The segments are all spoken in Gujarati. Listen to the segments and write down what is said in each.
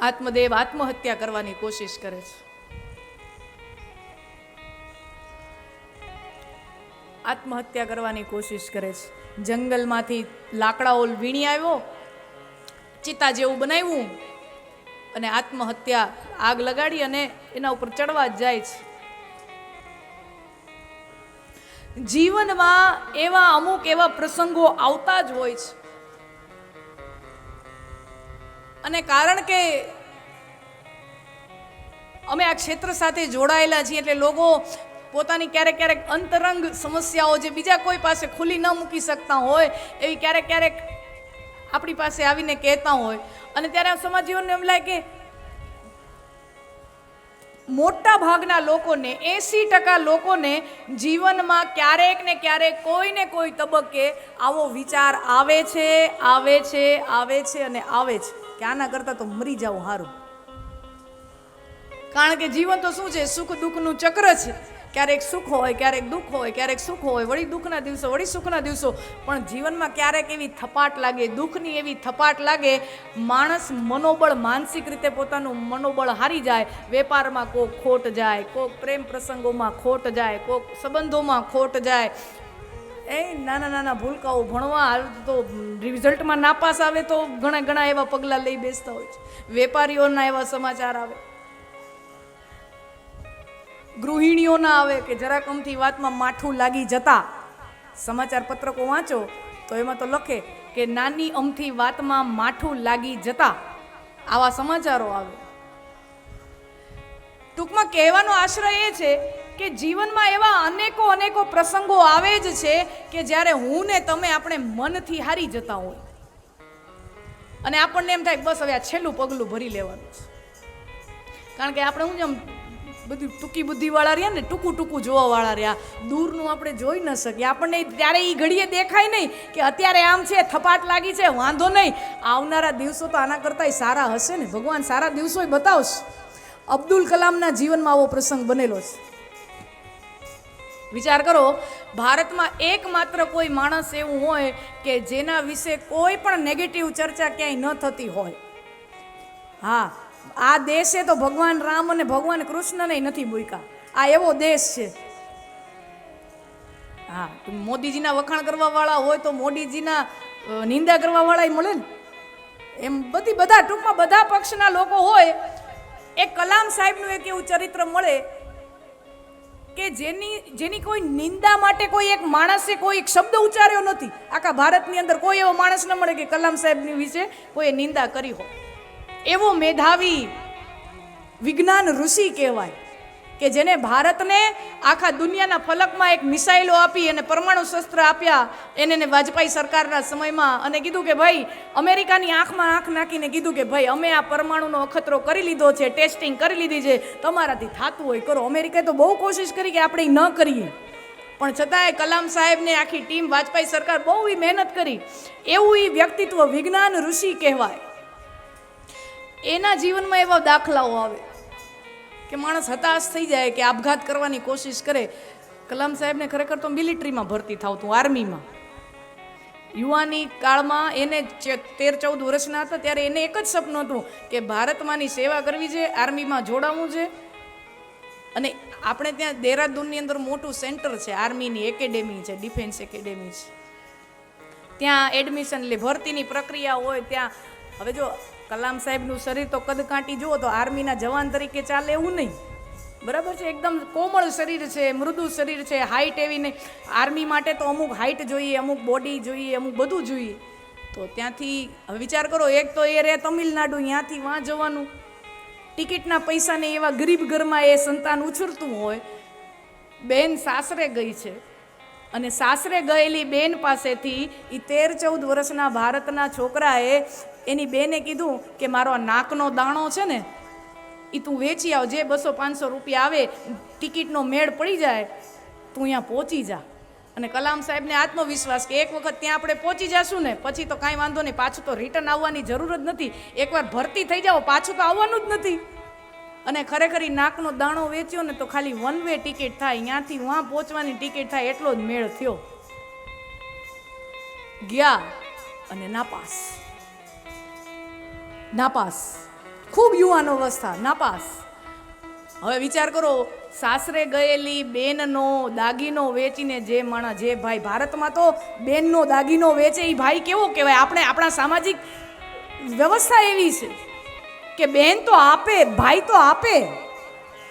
આત્મદેવ આત્મહત્યા કરવાની કોશિશ કરે છે. આત્મહત્યા કરવાની કોશિશ કરે છે. જંગલમાંથી લાકડાઓ વીણી આવ્યો, ચિતા જેવું બનાવ્યું અને આત્મહત્યા આગ લગાડી અને એના ઉપર ચડવા જ જાય છે. જીવનમાં એવા અમુક એવા પ્રસંગો આવતા જ હોય છે. અને કારણ કે અમે આ ક્ષેત્ર સાથે જોડાયેલા છીએ એટલે લોકો પોતાની ક્યારેક ક્યારેક અંતરંગ સમસ્યાઓ જે બીજા કોઈ પાસે ખુલ્લી ન મૂકી શકતા હોય, એવી ક્યારેક ક્યારેક આપણી પાસે આવીને કહેતા હોય. અને ત્યારે આ સમાજીઓને એમ લાગે કે મોટા ભાગના લોકોને, એંસી ટકા લોકોને જીવનમાં ક્યારેક ને ક્યારેક કોઈ ને કોઈ તબક્કે આવો વિચાર આવે છે આવે છે આવે છે અને આવે છે. કે આના કરતાં તો મરી જાવ સારું કારણ કે જીવન તો શું છે? સુખ દુઃખનું ચક્ર છે. ક્યારેક સુખ હોય, ક્યારેક દુઃખ હોય, ક્યારેક સુખ હોય, વળી દુઃખના દિવસો, વળી સુખના દિવસો. પણ જીવનમાં ક્યારેક એવી થપાટ લાગે, દુઃખની એવી થપાટ લાગે, માણસ મનોબળ, માનસિક રીતે પોતાનું મનોબળ હારી જાય, વેપારમાં કોક ખોટ જાય, કોક પ્રેમ પ્રસંગોમાં ખોટ જાય, કોક સંબંધોમાં ખોટ જાય. એ નાના નાના ભૂલકાઓ ભણવા તો રિઝલ્ટમાં નાપાસ આવે તો ઘણા ઘણા એવા પગલાં લઈ બેસતા હોય છે. વેપારીઓના એવા સમાચાર આવે. ગૃહિણીઓના આવે કે જરાક અમથી વાતમાં માઠું લાગી જતા સમાચાર પત્રકો વાંચો, તો એમાં તો લખે કે નાની અમથી વાતમાં માઠું લાગી જતા. આવા સમાચારો આવે. ટૂંકમાં કહેવાનો આશ્રય એ છે કે જીવનમાં એવા અનેકો અનેકો પ્રસંગો આવે જ છે કે જ્યારે હું ને તમે આપણે મનથી હારી જતા હોય. અને આપણને એમ થાય બસ હવે આ છેલ્લું પગલું ભરી લેવાનું છે. કારણ કે આપણે શું જેમ બધી ટૂંકી બુદ્ધિવાળા રહ્યા ને ટૂંકું ટૂંકું જોવાવાળા રહ્યા. દૂરનું આપણે જોઈ ન શકીએ. આપણને ત્યારે એ ઘડીએ દેખાય નહીં કે અત્યારે આમ છે, થપાટ લાગી છે, વાંધો નહીં. આવનારા દિવસો તો આના કરતાંય સારા હશે ને. ભગવાન સારા દિવસો બતાવશે. અબ્દુલ કલામના જીવનમાં આવો પ્રસંગ બનેલો છે. વિચાર કરો, ભારતમાં એકમાત્ર કોઈ માણસ એવું હોય કે જેના વિશે કોઈ પણ નેગેટિવ ચર્ચા ક્યાંય ન થતી હોય. હા આ દેશે તો ભગવાન રામ અને ભગવાન કૃષ્ણને નથી મૂક્યા. આ એવો દેશ છે. હા મોદીજીના વખાણ કરવા વાળા હોય તો મોદીજીના નિંદા કરવા વાળા મળે ને. એમ બધી, બધા ટૂંકમાં બધા પક્ષના લોકો હોય, એ કલામ સાહેબનું એક એવું ચરિત્ર મળે કે જેની જેની કોઈ નિંદા માટે કોઈ એક માણસે કોઈ એક શબ્દ ઉચ્ચાર્યો નથી. આખા ભારતની અંદર કોઈ એવો માણસ ન મળે કે કલામ સાહેબની વિશે કોઈએ નિંદા કરી હોય. એવો મેધાવી વિજ્ઞાન ઋષિ કહેવાય કે જેને ભારતને આખા દુનિયાના ફલકમાં એક મિસાઇલો આપી અને પરમાણુ શસ્ત્ર આપ્યા, એને ને વાજપેયી સરકારના સમયમાં અને કીધું કે ભાઈ, અમેરિકાની આંખમાં આંખ નાખીને કીધું કે ભાઈ, અમે આ પરમાણુનો અખતરો કરી લીધો છે, ટેસ્ટિંગ કરી લીધી છે, તમારાથી થતું હોય. કરો, અમેરિકાએ તો બહુ કોશિશ કરી કે આપણે ન કરીએ. પણ છતાંય કલામ સાહેબને આખી ટીમ વાજપેયી સરકાર બહુ મહેનત કરી. એવું એ વ્યક્તિત્વ વિજ્ઞાન ઋષિ કહેવાય. એના જીવનમાં એવા દાખલાઓ આવે કે માણસ હતાશ થઈ જાય કે આપઘાત કરવાની કોશિશ કરે. કલામ સાહેબને ખરેખર તો મિલિટરીમાં ભરતી થાવતું, આર્મીમાં. યુવાની કાળમાં એને તેર ચૌદ વર્ષના હતા, ત્યારે એને એક જ સપનું હતું કે ભારતમાંની સેવા કરવી છે, આર્મીમાં જોડાવવું છે. અને આપણે ત્યાં દેહરાદૂનની અંદર મોટું સેન્ટર છે, આર્મીની એકેડેમી છે, ડિફેન્સ એકેડેમી છે. ત્યાં એડમિશન એટલે ભરતીની પ્રક્રિયા હોય ત્યાં. હવે જો કલામ સાહેબનું શરીર તો કદ કાંટી જુઓ તો આર્મીના જવાન તરીકે ચાલે એવું નહીં. બરાબર છે? એકદમ કોમળ શરીર છે, મૃદુ શરીર છે હાઇટ એવી નહીં. આર્મી માટે તો અમુક હાઇટ જોઈએ, અમુક બોડી જોઈએ, અમુક બધું જોઈએ. તો ત્યાંથી વિચાર કરો, એક તો એ રહે તમિલનાડુ, ત્યાંથી વાં જવાનું. ટિકિટના પૈસાને એવા ગરીબ ઘરમાં એ સંતાન ઉછરતું હોય. બેન સાસરે ગઈ છે. અને સાસરે ગયેલી બેન પાસેથી એ તેર ચૌદ વર્ષના ભારતના છોકરાએ એની બેને કીધું કે મારો આ નાકનો દાણો છે ને એ તું વેચી આવ, જે બસો પાંચસો રૂપિયા આવે, ટિકિટનો મેળ પડી જાય, તું અહીંયા પહોંચી જા. અને કલામ સાહેબને આત્મવિશ્વાસ કે એક વખત ત્યાં આપણે પહોંચી જશું ને, પછી તો કાંઈ વાંધો નહીં, પાછું તો રિટર્ન આવવાની જરૂર જ નથી. એકવાર ભરતી થઈ જાઓ, પાછું તો આવવાનું જ નથી. અને ખરેખર એ નાકનો દાણો વેચ્યો ને, તો ખાલી વન વે ટિકિટ થાય અહીંયાથી વાં પહોંચવાની ટિકિટ થાય, એટલો જ મેળ થયો. ગયા અને નાપાસ. નાપાસ. ખૂબ યુવાન અવસ્થા, નાપાસ. હવે વિચાર કરો, સાસરે ગયેલી બેનનો દાગીનો વેચીને જે માણસ જે ભાઈ ભારતમાં તો બેનનો દાગીનો વેચે એ ભાઈ કેવો કહેવાય? આપણે આપણા સામાજિક વ્યવસ્થા એવી છે કે બેન તો આપે, ભાઈ તો આપે.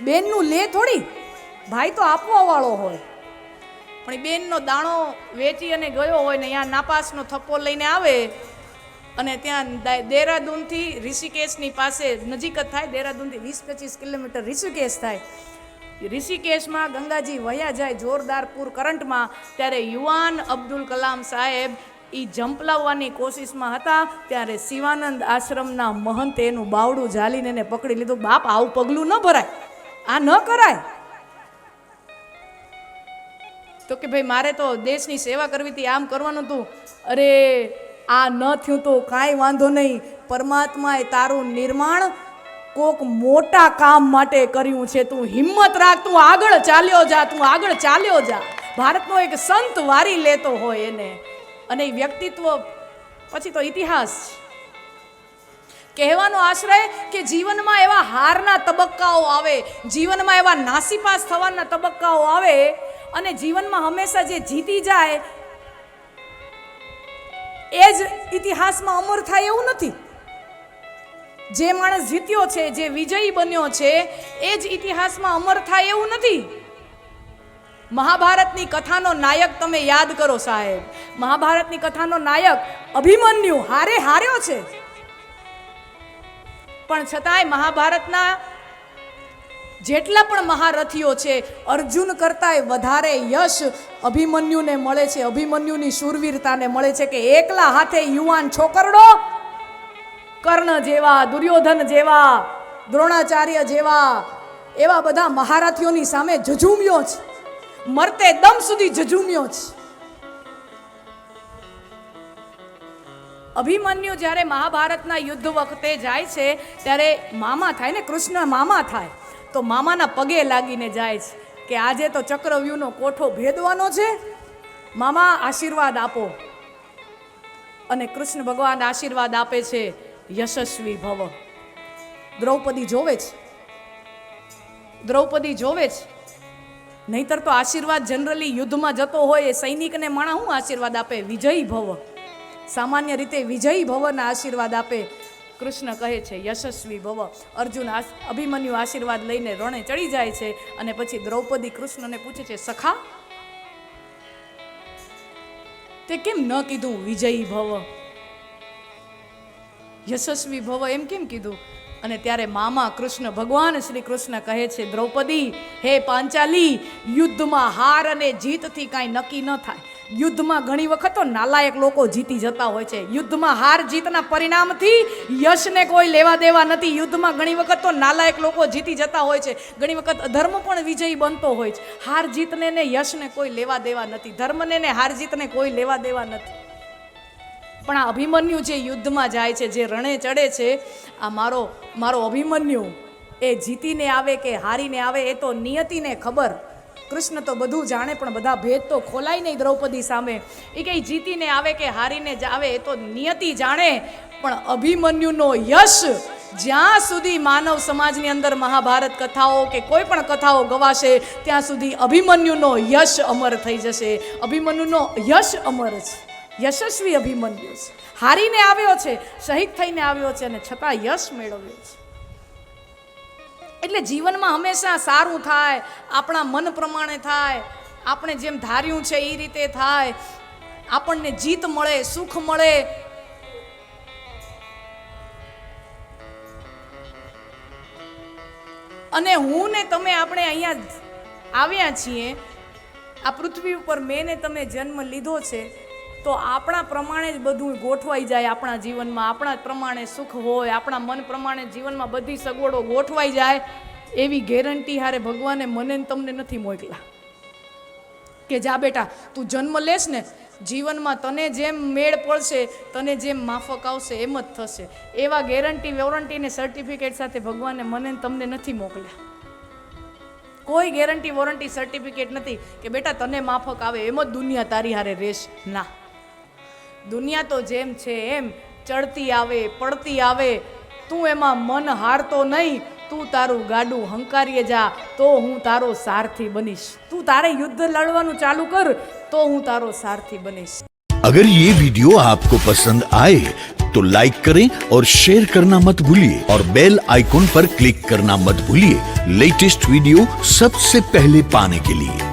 બેનનું લે થોડી, ભાઈ તો આપવા વાળો હોય. પણ બેનનો દાણો વેચી અને ગયો હોય ને અહીંયા નાપાસનો થપ્પો લઈને આવે અને ત્યાં દેહરાદૂનથી ઋષિકેશની પાસે નજીક જ થાય. દેહરાદૂનથી વીસ પચીસ કિલોમીટર ઋષિકેશ થાય. ઋષિકેશમાં ગંગાજી વયા જાય જોરદાર પૂર કરંટમાં. ત્યારે યુવાન અબ્દુલ કલામ સાહેબ એ જંપલાવવાની કોશિશમાં હતા. ત્યારે શિવાનંદ આશ્રમના મહંતે એનું બાવડું ઝાલીને એને પકડી લીધું. બાપ, આવું પગલું ન ભરાય. આ ન કરાય. તો કે, ભાઈ, મારે તો દેશની સેવા કરવી હતી, આમ કરવાનું હતું. અરે આ ન થયું તો કાંઈ વાંધો નહીં. પરમાત્માએ તારું નિર્માણ કોક મોટા કામ માટે કર્યું છે. તું હિંમત રાખ, તું આગળ ચાલ્યો જા, તું આગળ ચાલ્યો જા. ભારતનો એક સંત વારી લેતો હોય એને. અને એ વ્યક્તિત્વ પછી તો ઇતિહાસ કહેવાનો આશ્રય કે જીવનમાં એવા હારના તબક્કાઓ આવે, જીવનમાં એવા નાસીપાસ થવાના તબક્કાઓ આવે અને જીવનમાં હંમેશા જે જીતી જાય એ જ ઇતિહાસમાં અમર થાય એવું નથી. જે માણસ જીત્યો છે, જે વિજયી બન્યો છે, એ જ ઇતિહાસમાં અમર થાય એવું નથી. મહાભારતની કથાનો નાયક તમે યાદ કરો સાહેબ. મહાભારતની કથાનો નાયક અભિમન્યુ હારે હાર્યો છે. પણ છતાંય મહાભારતના જેટલા પણ મહારથીઓ છે, અર્જુન કરતાંય વધારે યશ અભિમન્યુને મળે છે. અભિમન્યુની શૂરવીરતાને મળે છે કે એકલા હાથે યુવાન છોકરડો, કર્ણ જેવા, દુર્યોધન જેવા, દ્રોણાચાર્ય જેવા, એવા બધા મહારથીઓની સામે જજુમ્યો છે. મરતે દમ સુધી જજુમ્યો છે. અભિમન્યુ જ્યારે મહાભારતના યુદ્ધ વખતે જાય છે, ત્યારે મામા થાય ને કૃષ્ણ મામા થાય. તો મામાના પગે લાગીને જાય છે કે આજે તો ચક્રવ્યૂહનો કોઠો ભેદવાનો છે. મામા, આશીર્વાદ આપો. અને કૃષ્ણ ભગવાન આશીર્વાદ આપે છે યશસ્વી ભવ. દ્રૌપદી જોવે છે. દ્રૌપદી જોવે છે. નહીતર તો આશીર્વાદ જનરલી યુદ્ધમાં જતો હોય એ સૈનિકને માણા શું આશીર્વાદ આપે? વિજયી ભવ. સામાન્ય રીતે વિજયી ભવના આશીર્વાદ આપે કૃષ્ણ કહે છે, યશસ્વી ભવ. અર્જુન અભિમન્યુ આશીર્વાદ લઈને રણે ચડી જાય છે અને પછી દ્રૌપદી કૃષ્ણને પૂછે છે, સખા, તે કેમ ન કીધું વિજયી ભવ? યશસ્વી ભવ એમ કેમ કીધું? અને ત્યારે મામા કૃષ્ણ, ભગવાન શ્રી કૃષ્ણ કહે છે, દ્રૌપદી, હે પાંચાલી, યુદ્ધમાં હાર અને જીતથી કાંઈ નક્કી ન થાય. યુદ્ધમાં ઘણી વખત તો નાલાયક લોકો જીતી જતા હોય છે. યુદ્ધમાં હાર જીતના પરિણામથી યશને કોઈ લેવા દેવા નથી. યુદ્ધમાં ઘણી વખત તો નાલાયક લોકો જીતી જતા હોય છે. ઘણી વખત અધર્મ પણ વિજયી બનતો હોય છે. હાર જીતને ને યશને કોઈ લેવા દેવા નથી. ધર્મને ને હાર જીતને કોઈ લેવા દેવા નથી. પણ આ અભિમન્યુ જે યુદ્ધમાં જાય છે, જે રણે ચડે છે, આ મારો મારો અભિમન્યુ એ જીતીને આવે કે હારીને આવે એ તો નિયતિને ખબર. કૃષ્ણ તો બધું જાણે, પણ બધા ભેદ તો ખોલાય નહીં દ્રૌપદી સામે. એ કંઈ જીતીને આવે કે હારીને જ આવે એ તો નિયતિ જાણે, પણ અભિમન્યુનો યશ જ્યાં સુધી માનવ સમાજની અંદર મહાભારત કથાઓ કે કોઈ પણ કથાઓ ગવાશે, ત્યાં સુધી અભિમન્યુનો યશ અમર થઈ જશે. અભિમન્યુનો યશ અમર છે. યશસ્વી અભિમન્યુ છે. હારીને આવ્યો છે, શહીદ થઈને આવ્યો છે અને છતાં યશ મેળવ્યો છે. એટલે જીવનમાં હંમેશા સારું થાય, આપણા મન પ્રમાણે થાય, આપણે જેમ ધાર્યું છે એ રીતે થાય, આપણને જીત મળે, સુખ મળે. અને હું ને તમે આપણે અહીંયા આવ્યા છીએ, આ પૃથ્વી ઉપર મેં ને તમે જન્મ લીધો છે તો આપણા પ્રમાણે જ બધું ગોઠવાઈ જાય આપણા જીવનમાં. આપણા પ્રમાણે સુખ હોય, આપણા મન પ્રમાણે જીવનમાં બધી સગવડો ગોઠવાઈ જાય, એવી ગેરંટી હારે ભગવાને મને તમને નથી મોકલા. કે જા બેટા, તું જન્મ લેશ ને, જીવનમાં તને જેમ મેળ પડશે, તને જેમ માફક આવશે, એમ જ થશે. એવા ગેરંટી, વોરંટી ને સર્ટિફિકેટ સાથે ભગવાને મને તમને નથી મોકલ્યા. કોઈ ગેરંટી, વોરંટી સર્ટિફિકેટ નથી કે બેટા તને માફક આવે, એમ જ દુનિયા તારી હારે રહેશે. ના. દુનિયા તો જેમ છે એમ ચડતી આવે પડતી આવે તું એમાં મન હારતો નહીં તું તારું ગાડું હંકારીએ જા તો હું તારો સારથી બનીશ તું તારે યુદ્ધ લડવાનું ચાલુ કર તો હું તારો સારથી બનીશ अगर ये वीडियो आपको पसंद आए तो लाइक करें और शेयर करना मत भूलिए और बेल आइकॉन पर क्लिक करना मत भूलिए लेटेस्ट वीडियो सबसे पहले पाने के लिए